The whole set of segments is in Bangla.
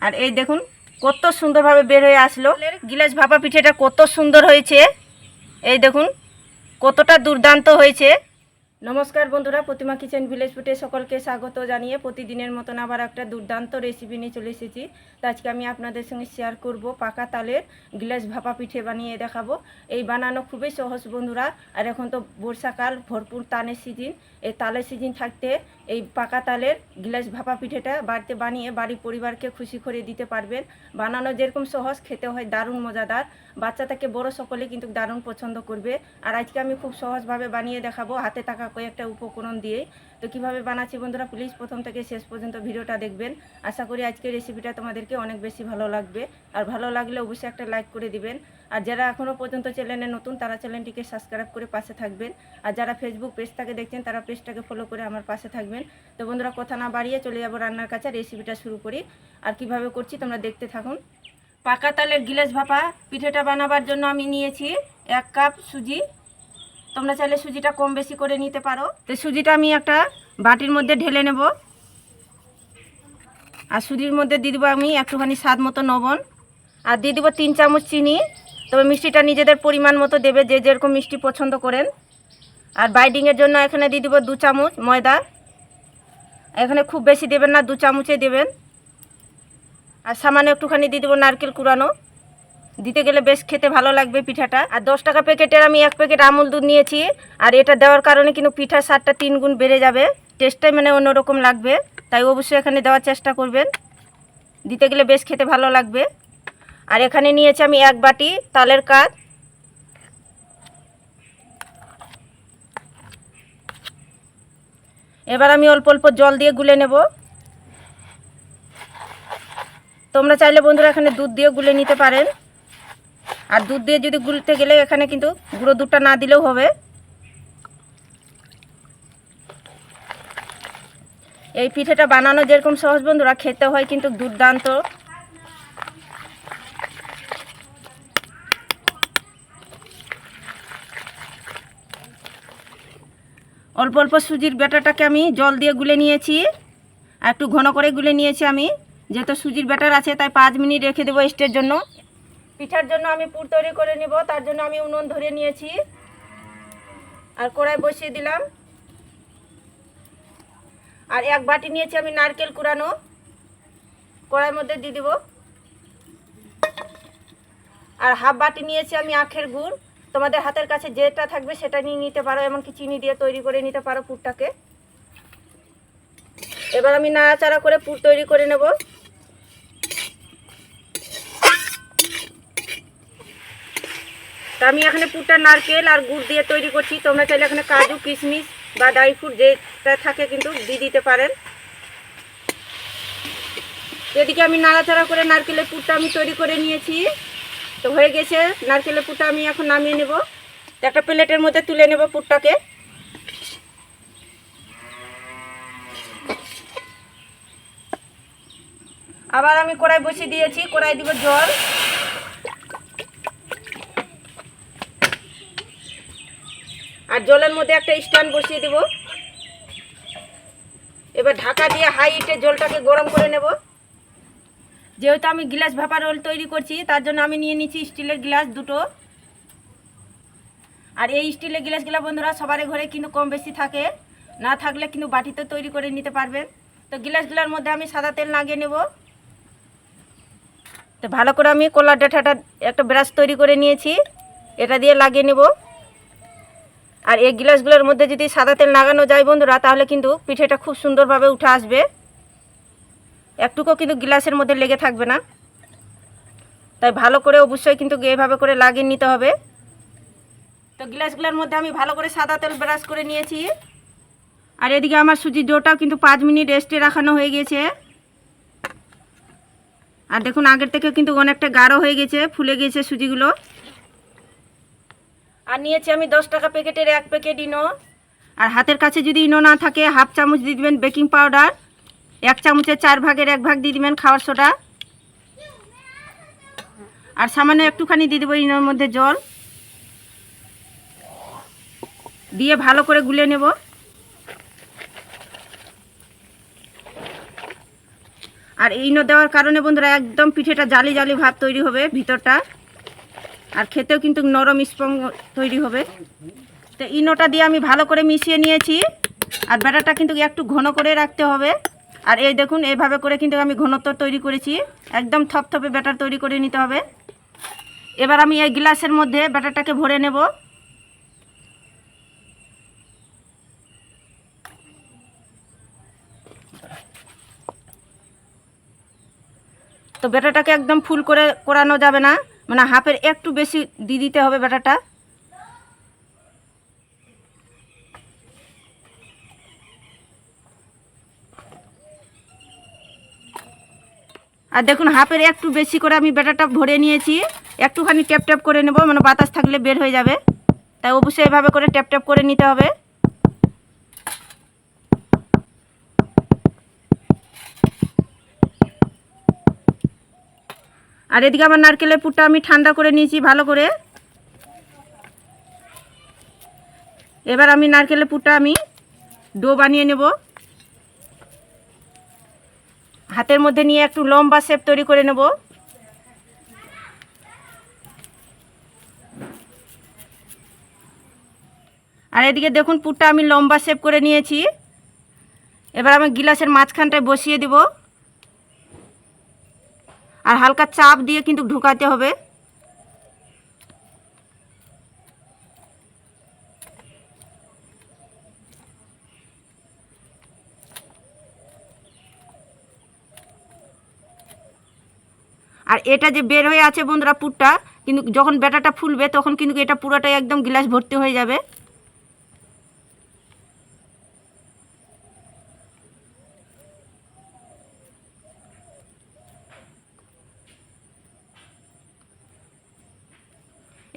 আর এই দেখুন, কত সুন্দরভাবে বের হয়ে আসলো। গিলাস ভাপা পিঠেটা কত সুন্দর হয়েছে। এই দেখুন, কতটা দুর্দান্ত হয়েছে। নমস্কার বন্ধুরা, প্রতিমা কিচেন ভিলেজ ফুটে সকলকে স্বাগত জানিয়ে প্রতিদিনের মতন আবার একটা দুর্দান্ত রেসিপি নিয়ে চলে এসেছি। তো আজকে আমি আপনাদের সঙ্গে শেয়ার করব পাকা তালের গিলাস ভাপা পিঠে বানিয়ে দেখাবো। এই বানানো খুবই সহজ বন্ধুরা, আর এখন তো বর্ষাকাল, ভরপুর তালের সিজন এই তালের সিজন থাকতে এই পাকা তালের গিলাস ভাপা পিঠেটা বাড়িতে বানিয়ে বাড়ির পরিবারকে খুশি করে দিতে পারবেন। বানানো যেরকম সহজ, খেতে হয় দারুণ মজাদার। বাচ্চা থেকে বড় সকলে কিন্তু দারুণ পছন্দ করবে। আর আজকে আমি খুব সহজভাবে বানিয়ে দেখাবো, হাতে থাকা কয়েকটা উপকরণ দিয়ে তো কীভাবে বানাচ্ছি বন্ধুরা প্লিজ প্রথম থেকে শেষ পর্যন্ত ভিডিওটা দেখবেন। আশা করি আজকের রেসিপিটা তোমাদেরকে অনেক বেশি ভালো লাগবে। আর ভালো লাগলে অবশ্যই একটা লাইক করে দিবেন। আর যারা এখনও পর্যন্ত চ্যানেলে নতুন, তারা চ্যানেলটিকে সাবস্ক্রাইব করে পাশে থাকবেন। আর যারা ফেসবুক পেজটাকে দেখছেন, তারা পেজটাকে ফলো করে আমার পাশে থাকবেন। তো বন্ধুরা, কথা না বাড়িয়ে চলে যাব রান্নার কাছে রেসিপিটা শুরু করি। আর কীভাবে করছি তোমরা দেখতে থাকুন। পাকা তালের গিলাস ভাপা, পিঠেটা বানাবার জন্য আমি নিয়েছি এক কাপ সুজি তোমরা চাইলে সুজিটা কম বেশি করে নিতে পারো। তো সুজিটা আমি একটা বাটির মধ্যে ঢেলে নেব। আর সুজির মধ্যে দিয়ে দেবো আমি একটুখানি স্বাদ মতো নবন আর দিয়ে দেবো তিন চামচ চিনি। তবে মিষ্টিটা নিজেদের পরিমাণ মতো দেবে যে যেরকম মিষ্টি পছন্দ করেন। আর বাইডিংয়ের জন্য এখানে দিয়ে দেবো দু চামচ ময়দা। এখানে খুব বেশি দেবেন না, দু চামচে দেবেন। আর সামান্য একটুখানি দিয়ে দেবো নারকেল কুড়ানো। দিতে গেলে বেশ খেতে ভালো লাগবে পিঠাটা। আর দশ টাকা প্যাকেটের আমি এক প্যাকেট আমুল দুধ নিয়েছি। আর এটা দেওয়ার কারণে কিন্তু পিঠার স্বাদটা তিন গুণ বেড়ে যাবে। টেস্টটাই মানে অন্যরকম লাগবে। তাই অবশ্যই এখানে দেওয়ার চেষ্টা করবেন। দিতে গেলে বেশ খেতে ভালো লাগবে। আর এখানে নিয়েছি আমি এক বাটি তালের কাজ এবার আমি অল্প অল্প জল দিয়ে গুলে নেব। তোমরা চাইলে বন্ধুরা এখানে দুধ দিয়ে গুলে নিতে পারেন। আর দুধ দিয়ে যদি গুলতে গেলে এখানে কিন্তু গুঁড়ো দুধটা না দিলেও হবে। এই পিঠেটা বানানো যেরকম সহজ বন্ধুরা, খেতে হয় কিন্তু দুর্দান্ত। অল্প অল্প সুজির ব্যাটারটাকে আমি জল দিয়ে গুলে নিয়েছি। আর একটু ঘন করে গুলে নিয়েছি আমি, যেহেতু সুজির ব্যাটার আছে, তাই পাঁচ মিনিট রেখে দেবো স্টের জন্য। পিঠার জন্য আমি পুর তৈরি করে নিব, তার জন্য আমি উনুন ধরে নিয়েছি। আর কড়াই বসিয়ে দিলাম। আর এক বাটি নিয়েছি আমি নারকেল কুড়ানো। কড়াইয়ের মধ্যে দিয়ে দিব। আর হাফ বাটি নিয়েছি আমি আখের গুড়। তোমাদের হাতের কাছে যেটা থাকবে সেটা নিয়ে নিতে পারো, এমনকি চিনি দিয়ে তৈরি করে নিতে পারো পুরটাকে। এবার আমি নাড়াচাড়া করে পুর তৈরি করে নেব। তা আমি এখানে পুরটা নারকেল আর গুড় দিয়ে তৈরি করছি। তোমরা চাইলে এখানে কাজু, কিশমিশ বা ড্রাই ফ্রুট যেটা থাকে কিন্তু দিয়ে দিতে পারেন। এদিকে আমি নাড়াচাড়া করে নারকেলের পুরটা আমি তৈরি করে নিয়েছি। তো হয়ে গেছে, নারকেলের পুরটা আমি এখন নামিয়ে নেব। একটা প্লেটের মধ্যে তুলে নেব পুরটাকে। আবার আমি কড়াই বসিয়ে দিয়েছি, কড়াই দিব জল। আর জলের মধ্যে একটা স্ট্যান্ড বসিয়ে দিব। এবার ঢাকা দিয়ে হাই হিটে জলটাকে গরম করে নেব। যেহেতু আমি গ্লাস ভাপা রোল তৈরি করছি, তার জন্য আমি নিয়ে নিচ্ছি স্টিলের গ্লাস দুটো। আর এই স্টিলের গ্লাসগুলো বন্ধুরা সবার ঘরে কিন্তু কম বেশি থাকে। না থাকলে কিন্তু বাটিতে তৈরি করে নিতে পারবেন। তো গ্লাসগুলোর মধ্যে আমি সাদা তেল লাগিয়ে নেব। তো ভালো করে আমি কলার ডাঁটাটা একটা ব্রাশ তৈরি করে নিয়েছি। এটা দিয়ে লাগিয়ে নেব। আর এই গ্লাসগুলোর মধ্যে যদি সাদা তেল লাগানো যায় বন্ধুরা, তাহলে কিন্তু পিঠেটা খুব সুন্দরভাবে উঠে আসবে। একটুকু কিন্তু গ্লাসের মধ্যে লেগে থাকবে না। তাই ভালো করে অবশ্যই কিন্তু এইভাবে করে লাগিয়ে নিতে হবে। তো গ্লাসগুলোর মধ্যে আমি ভালো করে সাদা তেল ব্রাশ করে নিয়েছি। আর এদিকে আমার সুজির ডোটাও কিন্তু পাঁচ মিনিট রেস্টে রাখানো হয়ে গেছে। আর দেখুন, আগের থেকে কিন্তু অনেকটা গাঢ় হয়ে গেছে, ফুলে গেছে সুজিগুলো। আর নিয়েছি আমি দশ টাকা প্যাকেটের এক প্যাকেট ইনো। আর হাতের কাছে যদি ইনো না থাকে, হাফ চামচ দিয়ে দিবেন বেকিং পাউডার, এক চামচের চার ভাগের এক ভাগ দিয়ে দিবেন খাওয়ার সোডা। আর সামান্য একটুখানি দিয়ে দেবো ইনোর মধ্যে জল। দিয়ে ভালো করে গুলে নেব। আর ইনো দেওয়ার কারণে বন্ধুরা, একদম পিঠেটা জালি জালি ভাব তৈরি হবে ভিতরটা। আর খেতেও কিন্তু নরম স্পং তৈরি হবে। তো ইনোটা দিয়ে আমি ভালো করে মিশিয়ে নিয়েছি। আর ব্যাটারটা কিন্তু একটু ঘন করে রাখতে হবে। আর এই দেখুন এইভাবে করে কিন্তু আমি ঘনত্ব তৈরি করেছি। একদম থপথপে ব্যাটার তৈরি করে নিতে হবে। এবার আমি এই গ্লাসের মধ্যে ব্যাটারটাকে ভরে নেব। তো ব্যাটারটাকে একদম ফুল করে করানো যাবে না। মানে হাফের একটু বেশি দিয়ে দিতে হবে ব্যাটারটা। আর দেখুন, হাফের একটু বেশি করে আমি ব্যাটারটা ভরে নিয়েছি। একটুখানি ট্যাপ ট্যাপ করে নেব মানে বাতাস থাকলে বের হয়ে যাবে। তাই অবশ্যই এভাবে করে ট্যাপ ট্যাপ করে নিতে হবে। আর এদিকে আমার নারকেলের পুরটা আমি ঠান্ডা করে নিয়েছি, ভালো করে। এবার আমি নারকেলের পুরটা আমি ডো বানিয়ে নেব। হাতের মধ্যে নিয়ে একটু লম্বা শেপ তৈরি করে নেব। আর এদিকে দেখুন পুরটা আমি লম্বা শেপ করে নিয়েছি। এবার আমি গিলাসের মাঝখানটায় বসিয়ে দেব। আর হালকা চাপ দিয়ে কিন্তু ঢুকাতে হবে। আর এটা যে বের হয়ে আছে বন্ধুরা পুরটা, কিন্তু যখন ব্যাটাটা ফুলবে তখন কিন্তু এটা পুরোটাই একদম গ্লাস ভর্তি হয়ে যাবে।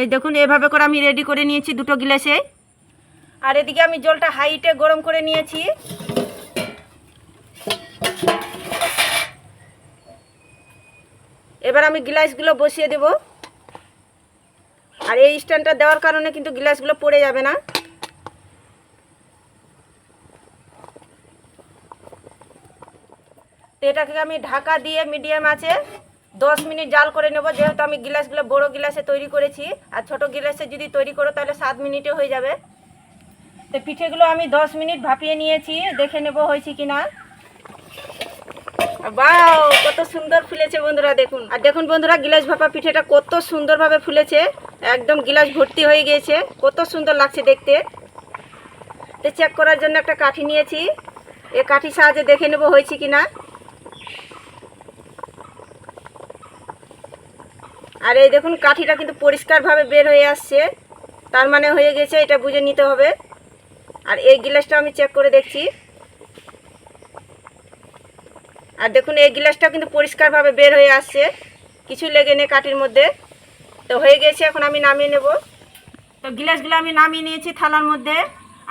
এই দেখুন, এভাবে করে আমি রেডি করে নিয়েছি দুটো গ্লাসে। আর এদিকে আমি জলটা হাইটে গরম করে নিয়েছি। এবার আমি গ্লাসগুলো বসিয়ে দেব। আর এই স্ট্যান্ডটা দেওয়ার কারণে কিন্তু গ্লাসগুলো পড়ে যাবে না। এটাকে আমি ঢাকা দিয়ে মিডিয়াম আছে। দশ মিনিট জাল করে নেব, যেহেতু আমি গ্লাসগুলো বড় গ্লাসে তৈরি করেছি। আর ছোট গ্লাসে যদি তৈরি করো, তাহলে সাত মিনিটে হয়ে যাবে। তো পিঠেগুলো আমি দশ মিনিট ভাপিয়ে নিয়েছি, দেখে নেব হয়েছে কি না বাও কত সুন্দর ফুলেছে বন্ধুরা, দেখুন। আর দেখুন বন্ধুরা, গিলাস ভাপা পিঠেটা কত সুন্দরভাবে ফুলেছে। একদম গিলাস ভর্তি হয়ে গিয়েছে, কত সুন্দর লাগছে দেখতে। তো চেক করার জন্য একটা কাঠি নিয়েছি। এ কাঠির সাহায্যে দেখে নেব হয়েছে কি না আর এই দেখুন কাঠিটা কিন্তু পরিষ্কারভাবে বের হয়ে আসছে। তার মানে হয়ে গেছে, এটা বুঝে নিতে হবে। আর এই গিলাসটা আমি চেক করে দেখছি। আর দেখুন, এই গিলাসটা কিন্তু পরিষ্কারভাবে বের হয়ে আসছে। কিছু লেগে নেই কাঠির মধ্যে। তো হয়ে গেছে, এখন আমি নামিয়ে নেব। তো গিলাসগুলো আমি নামিয়ে নিয়েছি থালার মধ্যে।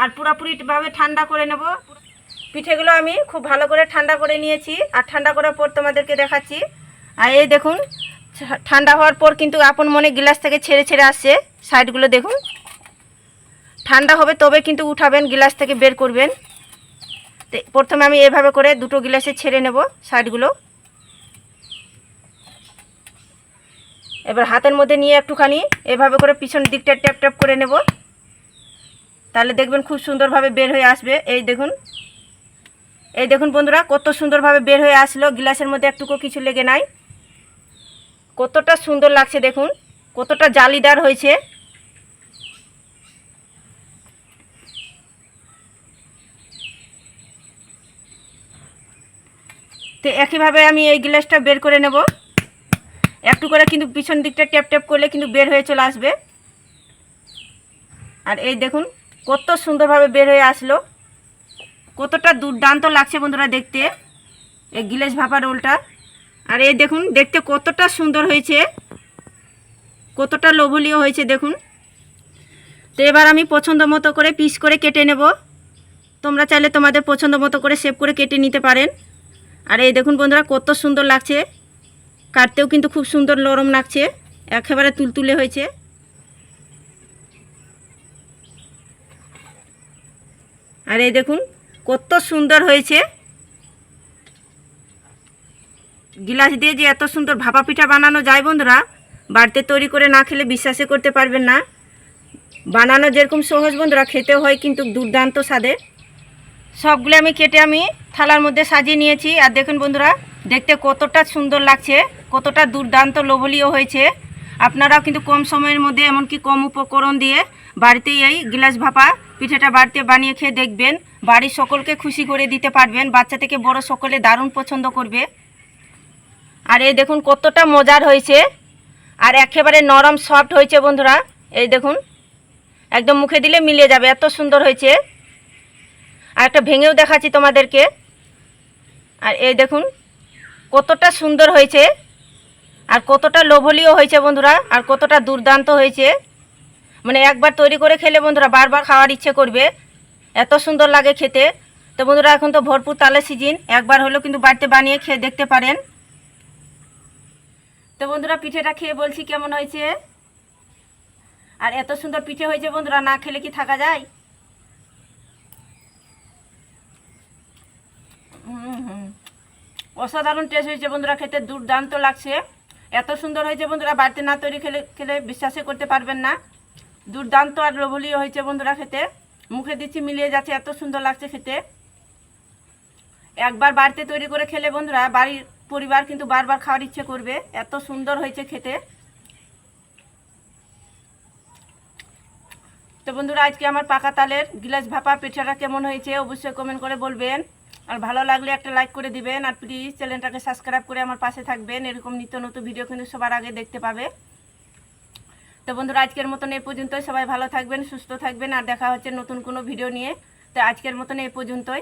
আর পুরোপুরিভাবে ঠান্ডা করে নেব। পিঠেগুলো আমি খুব ভালো করে ঠান্ডা করে নিয়েছি। আর ঠান্ডা করার পর তোমাদেরকে দেখাচ্ছি। আর এই দেখুন ঠান্ডা হওয়ার পর কিন্তু আপন মনে গিলাস থেকে ছেড়ে ছেড়ে আসছে। সাইডগুলো দেখুন। ঠান্ডা হবে তবে কিন্তু উঠাবেন, গিলাস থেকে বের করবেন। প্রথমে আমি এভাবে করে দুটো গিলাসে ছেড়ে নেব সাইডগুলো। এবার হাতের মধ্যে নিয়ে একটুখানি এভাবে করে পিছন দিকটা ট্যাপ ট্যাপ করে নেব। তাহলে দেখবেন খুব সুন্দরভাবে বের হয়ে আসবে। এই দেখুন। এই দেখুন বন্ধুরা, কত সুন্দরভাবে বের হয়ে আসলো। গিলাসের মধ্যে একটুকু কিছু লেগে নাই। কতটা সুন্দর লাগছে দেখুন, কতটা জালিদার হয়েছে। তো একইভাবে আমি এই গ্লাসটা বের করে নেব। একটু করে কিন্তু পিছন দিকটা ট্যাপ ট্যাপ করলে কিন্তু বের হয়ে চলে আসবে। আর এই দেখুন, কত সুন্দরভাবে বের হয়ে আসলো। কতটা দুর্দান্ত লাগছে বন্ধুরা দেখতে, এই গিলাস ভাপা রোলটা। আর এই দেখুন, দেখতে কতটা সুন্দর হয়েছে। কতটা লোভনীয় হয়েছে, দেখুন। তো এবার আমি পছন্দ মতো করে পিস করে কেটে নেব। তোমরা চাইলে তোমাদের পছন্দ মতো করে সেভ করে কেটে নিতে পারেন। আর এই দেখুন বন্ধুরা, কত সুন্দর লাগছে। কাটতেও কিন্তু খুব সুন্দর নরম লাগছে। একেবারে তুলতুলে হয়েছে। আর এই দেখুন, কত সুন্দর হয়েছে। গিলাস দিয়ে যে এত সুন্দর ভাপা পিঠা বানানো যায় বন্ধুরা, বাড়িতে তৈরি করে না খেলে বিশ্বাসই করতে পারবেন না। বানানো যেরকম সহজ বন্ধুরা খেতে হয় কিন্তু দুর্দান্ত স্বাদে। সবগুলো আমি কেটে আমি থালার মধ্যে সাজিয়ে নিয়েছি। আর দেখুন বন্ধুরা, দেখতে কতটা সুন্দর লাগছে, কতটা দুর্দান্ত লোভলীয় হয়েছে। আপনারাও কিন্তু কম সময়ের মধ্যে, এমনকি কম উপকরণ দিয়ে বাড়িতেই এই গিলাস ভাপা পিঠাটা বাড়িতে বানিয়ে খেয়ে দেখবেন। বাড়ির সকলকে খুশি করে দিতে পারবেন। বাচ্চা থেকে বড় সকলে দারুণ পছন্দ করবে। আর এই দেখুন কতটা মজার হয়েছে। আর একেবারে নরম সফট হয়েছে বন্ধুরা। এই দেখুন, একদম মুখে দিলে মিলিয়ে যাবে, এত সুন্দর হয়েছে। আর একটা ভেঙেও দেখাচ্ছি তোমাদেরকে। আর এই দেখুন, কতটা সুন্দর হয়েছে। আর কতটা লোভলীয় হয়েছে বন্ধুরা, আর কতটা দুর্দান্ত হয়েছে। মানে একবার তৈরি করে খেলে বন্ধুরা, বারবার খাওয়ার ইচ্ছে করবে। এত সুন্দর লাগে খেতে। তো বন্ধুরা, এখন তো ভরপুর তালে সিজিন একবার হলেও কিন্তু বাড়িতে বানিয়ে খেয়ে দেখতে পারেন। তো বন্ধুরা পিঠেটা খেয়ে বলছি কেমন হয়েছে? আর এত সুন্দর পিঠে হয়েছে বন্ধুরা, না খেলে কি থাকা যায়? অসাধারণ টেস্ট হয়েছে বন্ধুরা, খেতে দুর্দান্ত লাগছে। এত সুন্দর হয়েছে বন্ধুরা, বাড়িতে না তৈরি খেলে খেলে বিশ্বাসই করতে পারবেন না। দুর্দান্ত আর লোভলীয় হয়েছে বন্ধুরা খেতে। মুখে দিচ্ছি, মিলিয়ে যাচ্ছে, এত সুন্দর লাগছে খেতে। একবার বাড়িতে তৈরি করে খেলে বন্ধুরা, বাড়ির পরিবার কিন্তু বারবার খাওয়ার ইচ্ছে করবে। এত সুন্দর হয়েছে খেতে। তো বন্ধুরা, আজকে আমার পাকা তালের গিলাস ভাপা পিঠাটা কেমন হয়েছে অবশ্যই কমেন্ট করে বলবেন। আর ভালো লাগলে একটা লাইক করে দিবেন। আর প্লিজ চ্যানেলটাকে সাবস্ক্রাইব করে আমার পাশে থাকবেন। এরকম নিত্য নতুন ভিডিও কিন্তু সবার আগে দেখতে পাবে। তো বন্ধুরা, আজকের মতন এই পর্যন্তই। সবাই ভালো থাকবেন, সুস্থ থাকবেন। আর দেখা হচ্ছে নতুন কোনো ভিডিও নিয়ে। তো আজকের মতন এই পর্যন্তই।